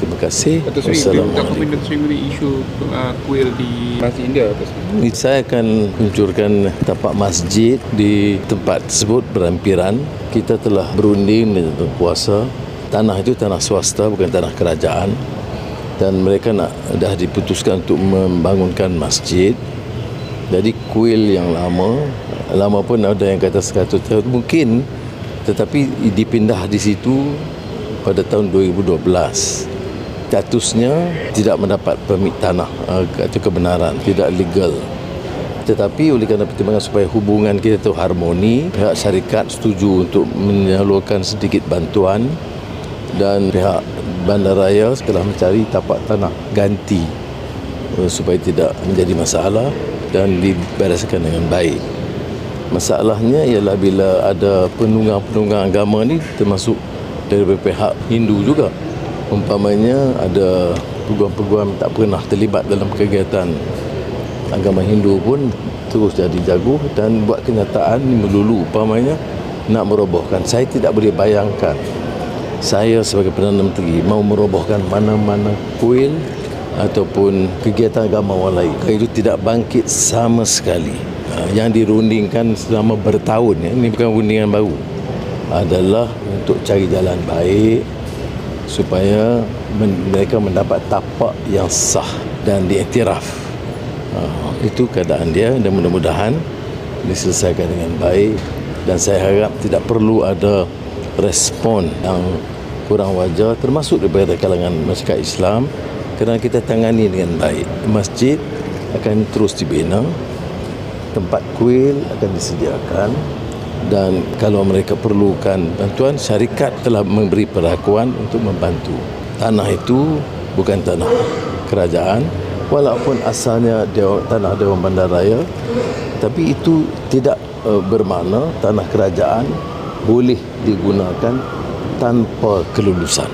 Terima kasih. Datuk Seri, tak komen mengenai isu uh, kuil di Masjid India Saya akan luncurkan tapak masjid di tempat tersebut berampiran. Kita telah berunding dengan kuasa. Tanah itu tanah swasta bukan tanah kerajaan. Dan mereka nak dah diputuskan untuk membangunkan masjid. Jadi kuil yang lama, lama pun ada yang kata 100 tahun mungkin tetapi dipindah di situ pada tahun 2012 statusnya tidak mendapat permit tanah uh, atau kebenaran tidak legal. Tetapi oleh kerana pertimbangan supaya hubungan kita itu harmoni pihak syarikat setuju untuk menyalurkan sedikit bantuan dan pihak bandaraya telah mencari tapak tanah ganti uh, supaya tidak menjadi masalah dan dibereskan dengan baik. Masalahnya ialah bila ada penunggang-penunggang agama ni termasuk dari pihak Hindu juga umpamanya ada peguam-peguam tak pernah terlibat dalam kegiatan agama Hindu pun terus jadi jago dan buat kenyataan melulu. Umpamanya nak merobohkan. Saya tidak boleh bayangkan saya sebagai Perdana Menteri mau merobohkan mana-mana kuil ataupun kegiatan agama orang lain. Itu tidak bangkit sama sekali. Ha, yang dirundingkan selama bertahun ya. ini bukan rundingan baru. Adalah untuk cari jalan baik supaya men- mereka mendapat tapak yang sah dan diiktiraf. Uh, itu keadaan dia dan mudah-mudahan diselesaikan dengan baik dan saya harap tidak perlu ada respon yang kurang wajar termasuk daripada kalangan masyarakat Islam kerana kita tangani dengan baik. Masjid akan terus dibina tempat kuil akan disediakan dan kalau mereka perlukan bantuan syarikat telah memberi perlakuan untuk membantu. Tanah itu bukan tanah kerajaan walaupun asalnya dewan, tanah Dewan Bandaraya tapi itu tidak uh, bermakna tanah kerajaan boleh digunakan tanpa kelulusan